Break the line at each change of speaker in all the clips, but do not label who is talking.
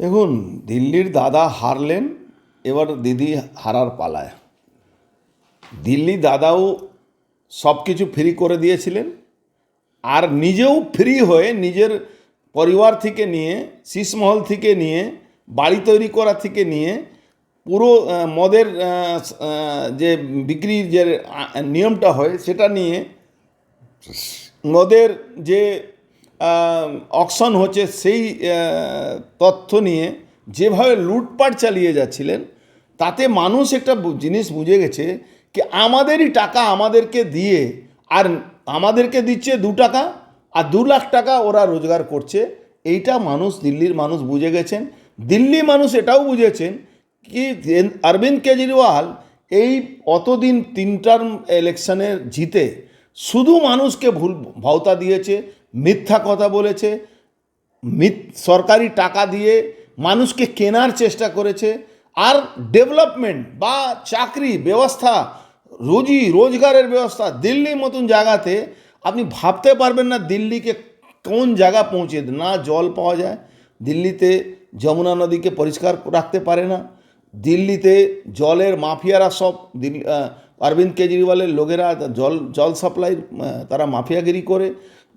দেখুন, দিল্লির দাদা হারলেন, এবার দিদি হারার পালায়। দিল্লি দাদাও সব কিছু ফ্রি করে দিয়েছিলেন, আর নিজেও ফ্রি হয়ে নিজের পরিবার থেকে নিয়ে, শীষমহল থেকে নিয়ে, বাড়ি তৈরি করা থেকে নিয়ে, পুরো মদের যে বিক্রির যে নিয়মটা হয়, সেটা নিয়ে, মদের যে অকশন হচ্ছে সেই তথ্য নিয়ে যেভাবে লুটপাট চালিয়ে যাচ্ছিলেন, তাতে মানুষ একটা জিনিস বুঝে গেছে কি আমাদেরই টাকা আমাদেরকে দিয়ে আর আমাদেরকে দিচ্ছে দু টাকা আর দু লাখ টাকা ওরা রোজগার করছে, এইটা মানুষ, দিল্লির মানুষ বুঝে গেছেন। দিল্লি মানুষ এটাও বুঝেছেন কি অরবিন্দ কেজরিওয়াল এই অতদিন তিন টার্ম ইলেকশনের জিতে শুধু মানুষকে ভুল, ভাওতা দিয়েছে মিথ্যা কথা বলেছে সরকারি টাকা দিয়ে মানুষকে কেনার চেষ্টা করেছে, আর ডেভেলপমেন্ট বা চাকরি ব্যবস্থা, রোজি রোজগারের ব্যবস্থা দিল্লির মতন জায়গাতে, আপনি ভাবতে পারবেন না দিল্লিকে কোন জায়গা পৌঁছে না জল পাওয়া যায়, দিল্লিতে যমুনা নদীকে পরিষ্কার রাখতে পারে না, দিল্লিতে জলের মাফিয়ারা সব দিল্লি অরবিন্দ কেজরিওয়ালের লোকেরা জল জল সাপ্লাই তারা মাফিয়াগিরি করে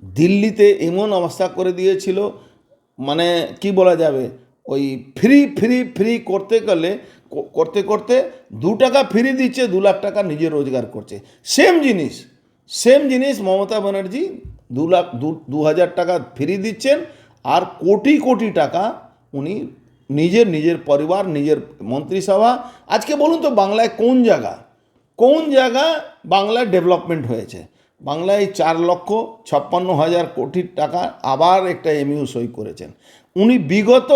দিল্লিতে এমন অবস্থা করে দিয়েছিল মানে কি বলা যাবে, ওই ফ্রি ফ্রি ফ্রি করতে গেলে, করতে করতে দু টাকা ফ্রি দিচ্ছে, দু লাখ টাকা নিজে রোজগার করছে। সেম জিনিস সেম জিনিস মমতা ব্যানার্জি দু লাখ, দু হাজার টাকা ফ্রি দিচ্ছেন, আর কোটি কোটি টাকা উনি নিজের নিজের পরিবার, নিজের মন্ত্রিসভা। আজকে বলুন তো, বাংলায় কোন জায়গা কোন জায়গা বাংলায় ডেভেলপমেন্ট হয়েছে? বাংলায় চার লক্ষ ছাপ্পান্ন হাজার কোটি টাকা আবার একটা এমইউ সই করেছেন। উনি বিগত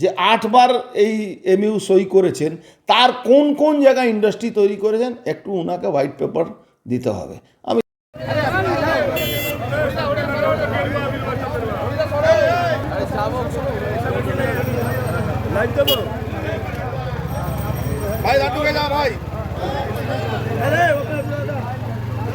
যে আটবার এই এমইউ সই করেছেন তার কোন কোন জায়গায় ইন্ডাস্ট্রি তৈরি করেছেন একটু ওনাকে হোয়াইট পেপার দিতে হবে। আমি
ভাই ভাই।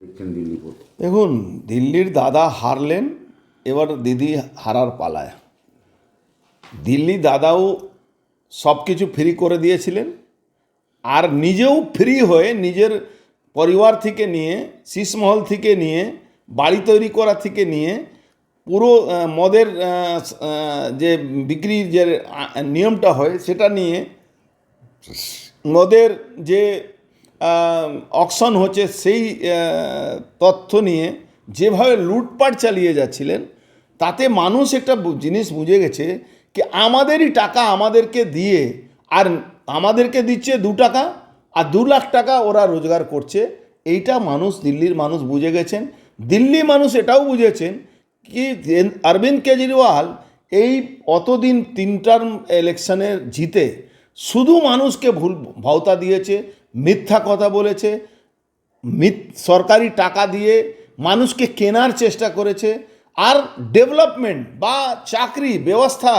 দেখছেন দিল্লি বোর্ড
দেখুন দিল্লির দাদা হারলেন, এবার দিদি হারার পালায়। দিল্লি দাদাও সব কিছু ফ্রি করে দিয়েছিলেন, আর নিজেও ফ্রি হয়ে নিজের পরিবার থেকে নিয়ে, শীষমহল থেকে নিয়ে, বাড়ি তৈরি করা থেকে নিয়ে, পুরো মদের যে বিক্রির যে নিয়মটা হয় সেটা নিয়ে মদের যে অকশন হচ্ছে সেই তথ্য নিয়ে যেভাবে লুটপাট চালিয়ে যাচ্ছিলেন, তাতে মানুষ একটা জিনিস বুঝে গেছে কি আমাদেরই টাকা আমাদেরকে দিয়ে আর আমাদেরকে দিচ্ছে দু টাকা আর দু লাখ টাকা ওরা রোজগার করছে। এইটা মানুষ, দিল্লির মানুষ বুঝে গেছেন। দিল্লি মানুষ এটাও বুঝেছেন কি অরবিন্দ কেজরিওয়াল এই অতদিন তিন টার্ম ইলেকশনের জিতে শুধু মানুষকে ভুল, ভাওতা দিয়েছে, মিথ্যা কথা বলেছে সরকারি টাকা দিয়ে মানুষকে কেনার চেষ্টা করেছে আর ডেভেলপমেন্ট বা চাকরি ব্যবস্থা,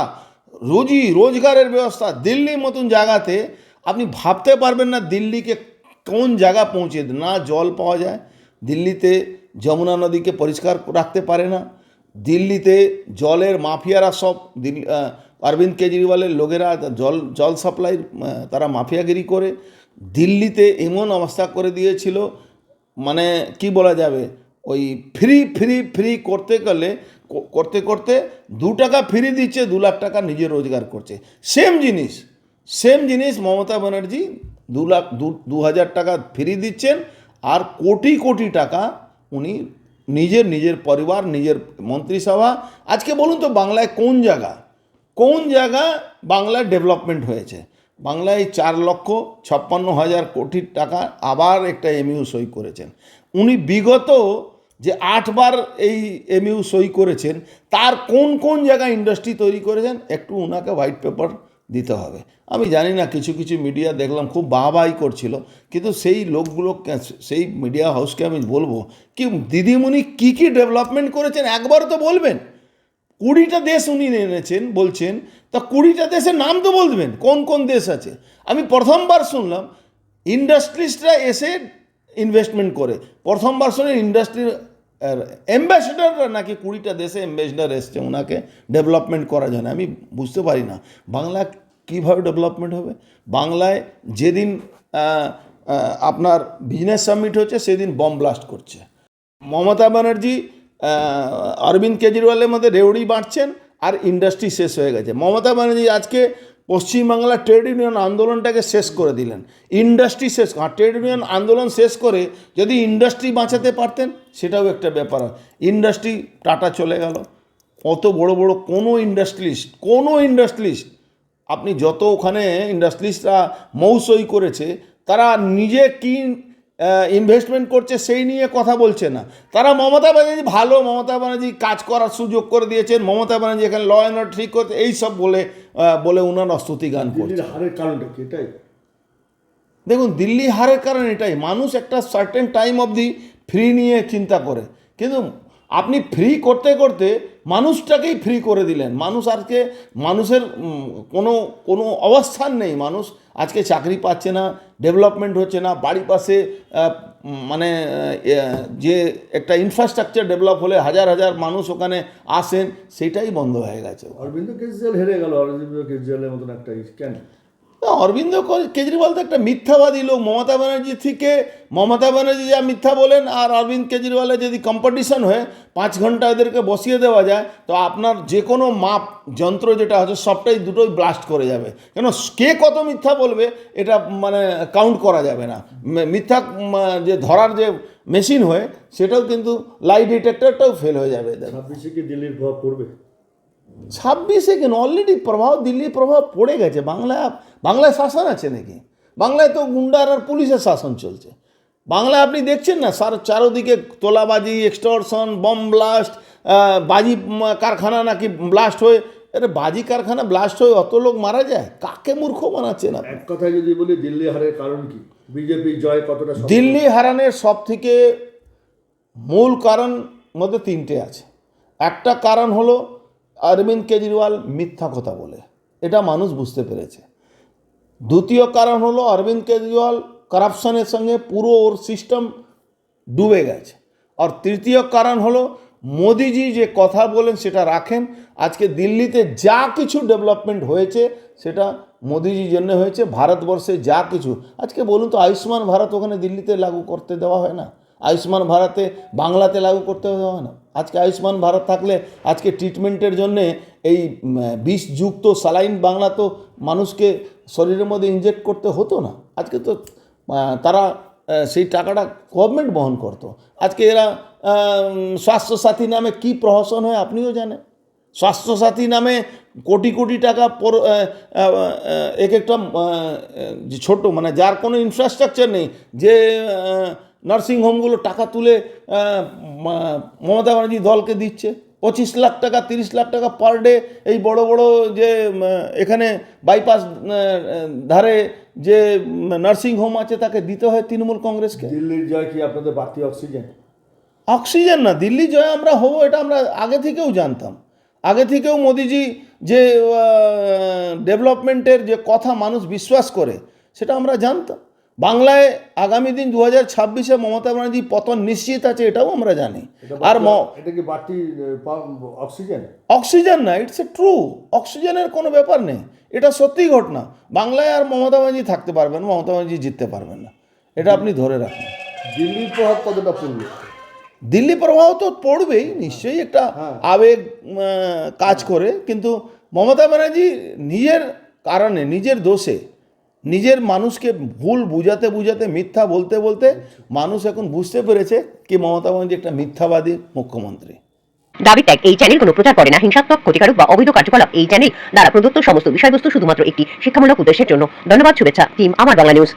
রোজি রোজগারের ব্যবস্থা দিল্লির মতন জায়গাতে আপনি ভাবতে পারবেন না দিল্লিকে কোন জায়গা পৌঁছে না জল পাওয়া যায়, দিল্লিতে যমুনা নদীকে পরিষ্কার রাখতে পারে না, দিল্লিতে জলের মাফিয়ারা সব দিল্লি অরবিন্দ কেজরিওয়ালের লোকেরা জল জল সাপ্লাই তারা মাফিয়াগিরি করে, দিল্লিতে এমন অবস্থা করে দিয়েছিল মানে কি বলা যাবে ওই ফ্রি ফ্রি ফ্রি করতে গেলে করতে করতে দু টাকা ফ্রি দিচ্ছে, দু লাখ টাকা নিজে রোজগার করছে। সেম জিনিস সেম জিনিস মমতা ব্যানার্জি দু লাখ, দু হাজার টাকা ফ্রি দিচ্ছেন, আর কোটি কোটি টাকা উনি নিজের নিজের পরিবার, নিজের মন্ত্রিসভা। আজকে বলুন তো, বাংলায় কোন জায়গা কোন জায়গা বাংলায় ডেভেলপমেন্ট হয়েছে? বাংলায় চার লক্ষ ছাপ্পান্ন হাজার কোটি টাকা আবার একটা এমইউ সই করেছেন। উনি বিগত যে আটবার এই এমইউ সই করেছেন, তার কোন কোন জায়গায় ইন্ডাস্ট্রি তৈরি করেছেন, একটু ওনাকে হোয়াইট পেপার দিতে হবে। আমি জানি না, কিছু কিছু মিডিয়া দেখলাম, খুব বাহবাহি করছিল, কিন্তু সেই লোকগুলো সেই মিডিয়া হাউসকে আমি বলব কি, দিদিমণি কী কী ডেভেলপমেন্ট করেছেন, একবার তো বলবেন। কুড়িটা দেশ উনি এনেছেন, বলছেন, তা কুড়িটা দেশের নাম তো বলবেন, কোন কোন দেশ আছে? আমি প্রথমবার শুনলাম ইন্ডাস্ট্রিজরা এসে ইনভেস্টমেন্ট করে। প্রথমবার শুনে ইন্ডাস্ট্রির অ্যাম্বাসেডাররা নাকি কুড়িটা দেশে অ্যাম্বাসেডার এসছে ওনাকে ডেভেলপমেন্ট করার জন্য আমি বুঝতে পারি না, বাংলা কীভাবে ডেভেলপমেন্ট হবে? বাংলায় যেদিন আপনার বিজনেস সামিট হচ্ছে, সেদিন বম ব্লাস্ট করছে। মমতা ব্যানার্জি অরবিন্দ কেজরিওয়ালের মধ্যে রেউড়ি বাঁটছেন আর ইন্ডাস্ট্রি শেষ হয়ে গেছে। মমতা ব্যানার্জি আজকে পশ্চিমবাংলা ট্রেড ইউনিয়ন আন্দোলনটাকে শেষ করে দিলেন। ইন্ডাস্ট্রি শেষ ট্রেড ইউনিয়ন আন্দোলন শেষ করে যদি ইন্ডাস্ট্রি বাঁচাতে পারতেন, সেটাও একটা ব্যাপার ইন্ডাস্ট্রি টাটা চলে গেল। অত বড় বড় কোনো ইন্ডাস্ট্রিস্ট কোনো ইন্ডাস্ট্রিস্ট আপনি যত ওখানে ইন্ডাস্ট্রিস্টরা মৌসই করেছে, তারা নিজে কি ইনভেস্টমেন্ট করছে সেই নিয়ে কথা বলছে না। তারা মমতা ব্যানার্জি ভালো মমতা ব্যানার্জি কাজ করার সুযোগ করে দিয়েছেন। মমতা ব্যানার্জি এখানে ল অ্যান্ড অর্ডার ঠিক করতে এইসব বলে বলে ওনারা স্তুতি গান করছে।
হারের কারণটা কি? এটাই।
দেখুন দিল্লি হারের কারণ এটাই। মানুষ একটা সার্টেন টাইম অবধি ফ্রি নিয়ে চিন্তা করে। কিন্তু আপনি ফ্রি করতে করতে মানুষটাকেই ফ্রি করে দিলেন। মানুষ আজকে, মানুষের কোনো কোনো অবস্থান নেই। মানুষ আজকে চাকরি পাচ্ছে না ডেভেলপমেন্ট হচ্ছে না, বাড়ি পাশে মানে যে একটা ইনফ্রাস্ট্রাকচার ডেভেলপ হলে হাজার হাজার মানুষ ওখানে আসেন, সেটাই বন্ধ হয়ে গেছে।
অরবিন্দ কেজরিওয়াল হেরে গেল। অরবিন্দ কেজরিওয়ালের মতন একটা কেন
না, অরবিন্দ কেজরিওয়াল তো একটা মিথ্যাবাদী লোক। মমতা ব্যানার্জি থেকে মমতা ব্যানার্জি যা মিথ্যা বলেন আর অরবিন্দ কেজরিওয়ালের যদি কম্পিটিশন হয়ে পাঁচ ঘণ্টা এদেরকে বসিয়ে দেওয়া যায় তো আপনার যে কোনো মাপ যন্ত্র যেটা আছে সবটাই দুটোই ব্লাস্ট করে যাবে। কেন কে কত মিথ্যা বলবে এটা মানে কাউন্ট করা যাবে না। মিথ্যা যে ধরার যে মেশিন হয় সেটাও কিন্তু লাই ডিটেক্টরটাও ফেল হয়ে যাবে।
ছাব্বিশে কি দিল্লির প্রভাব পড়বে?
ছাব্বিশে কেন অলরেডি প্রভাব দিল্লির প্রভাব পড়ে গেছে। বাংলা বাংলায় শাসন আছে নাকি? বাংলায় তো গুন্ডার আর পুলিশের শাসন চলছে। বাংলা আপনি দেখছেন না সার চারোদিকে তোলাবাজি এক্সটর্শন বম ব্লাস্ট বাজি কারখানা নাকি ব্লাস্ট হয়ে আরে বাজি কারখানা ব্লাস্ট হয়ে অত লোক মারা যায়? কাকে মূর্খ বানাচ্ছে না
এক কথায় যদি বলি দিল্লি হারের কারণ কি? বিজেপি জয় কতটা
দিল্লি হারানের সব থেকে মূল কারণ মধ্যে তিনটে আছে। একটা কারণ হলো অরবিন্দ কেজরিওয়াল মিথ্যা কথা বলে। এটা মানুষ বুঝতে পেরেছে। দ্বিতীয় কারণ হলো অরবিন্দ কেজরিওয়াল করাপশনের সঙ্গে পুরো ওর সিস্টেম ডুবে গেছে। আর তৃতীয় কারণ হলো মোদিজি যে কথা বলেন সেটা রাখেন। আজকে দিল্লিতে যা কিছু ডেভেলপমেন্ট হয়েছে সেটা মোদিজির জন্য হয়েছে। ভারতবর্ষে যা কিছু। আজকে বলুন তো, আয়ুষ্মান ভারত ওখানে দিল্লিতে লাগু করতে দেওয়া হয় না? আয়ুষ্মান ভারতে বাংলাতে লাগু করতে হবে না। আজকে আয়ুষ্মান ভারত থাকলে আজকে ট্রিটমেন্টের জন্যে এই বিষযুক্ত স্যালাইন বাংলা তো মানুষকে শরীরের মধ্যে ইনজেক্ট করতে হতো না। আজকে তো তারা সেই টাকাটা গভর্নমেন্ট বহন করতো। আজকে এরা স্বাস্থ্যসাথী নামে কি প্রহসন হয় আপনিও জানেন। স্বাস্থ্যসাথী নামে কোটি কোটি টাকা পর এক একটা যে ছোট মানে যার কোনো ইনফ্রাস্ট্রাকচার নেই, যে নার্সিংহোমগুলো টাকা তুলে মমতা ব্যানার্জি দলকে দিচ্ছে। পঁচিশ লাখ টাকা তিরিশ লাখ টাকা পার ডে এই বড় বড় যে এখানে বাইপাস ধারে যে নার্সিংহোম আছে তাকে দিতে হয় তৃণমূল কংগ্রেসকে।
দিল্লির জয় কি আপনাদের বাড়তি অক্সিজেন?
অক্সিজেন না দিল্লি জয় আমরা হব এটা আমরা আগে থেকেও জানতাম। আগে থেকেও মোদিজি যে ডেভেলপমেন্টের যে কথা মানুষ বিশ্বাস করে সেটা আমরা জানতাম। বাংলায় আগামী দিন দু হাজার ছাব্বিশে মমতা ব্যানার্জি পতন নিশ্চিত আছে এটাও আমরা জানি। আর
অক্সিজেন?
অক্সিজেন না ইটস এ ট্রু অক্সিজেনের কোনো ব্যাপার নেই। এটা সত্যি ঘটনা। বাংলায় আর মমতা ব্যানার্জি থাকতে পারবেন মমতা ব্যানার্জি জিততে পারবেন না। এটা আপনি ধরে রাখুন।
দিল্লির প্রভাব কতটা পড়ল
দিল্লি প্রভাব তো পড়বেই নিশ্চয়ই একটা আবেগ কাজ করে। কিন্তু মমতা ব্যানার্জি নিজের কারণে নিজের দোষে নিজের মানুষকে ভুল বুঝাতে বুঝাতে, মিথ্যা বলতে বলতে মানুষ এখন বুঝতে পেরেছে কি মমতা ব্যানার্জি একটা মিথ্যাবাদী মুখ্যমন্ত্রী।
দাবি ত্যাগ, এই চ্যানেল কোনো প্রচার করে না। হিংসাত্মক, ক্ষতিকারক বা অবৈধ কার্যকলাপ, এই চ্যানেল দ্বারা প্রদত্ত সমস্ত বিষয়বস্তু শুধুমাত্র একটি শিক্ষামূলক উদ্দেশ্যের জন্য। ধন্যবাদ, শুভেচ্ছা, টিম, আমার বাংলা নিউজ